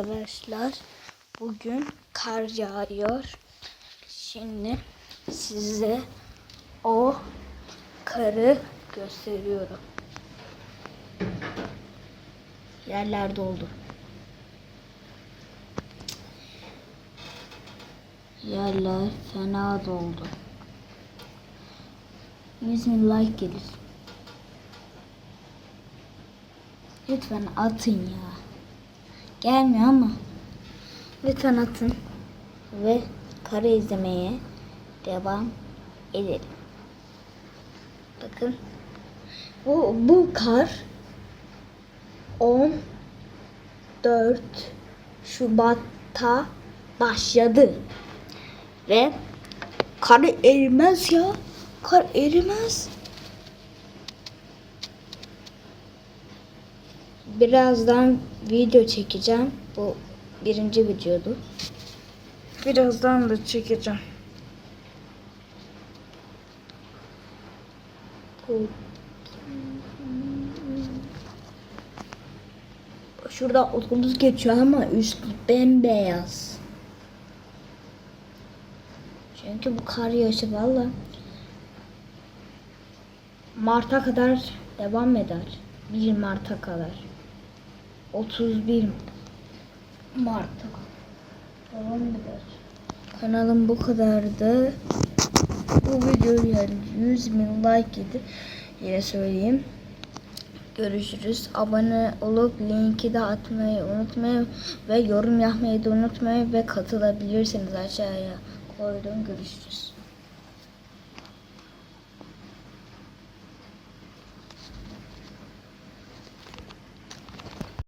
arkadaşlar. Bugün kar yağıyor. Şimdi size o karı gösteriyorum. Yerler doldu. Yerler fena doldu. 100 bin like gelir. Lütfen atın ya. Gelmiyor ama. Lütfen atın. Ve kare izlemeye devam edelim. Bakın. Bu, bu kar 14 Şubat'ta başladı. Ve kar erimez ya. Kar erimez. Birazdan video çekeceğim. Bu birinci videodu. Birazdan da çekeceğim. Şurada otobüs geçiyor ama üstü bembeyaz. Çünkü bu kar yağışı valla Mart'a kadar devam eder. 1 Mart'a kadar. 31 Mart'a devam eder. Kanalım bu kadardı. Bu videoya 100 bin like yedi. Yine söyleyeyim. Görüşürüz. Abone olup linki de atmayı unutmayın ve yorum yapmayı da unutmayın ve katılabilirsiniz aşağıya koydum. Görüşürüz.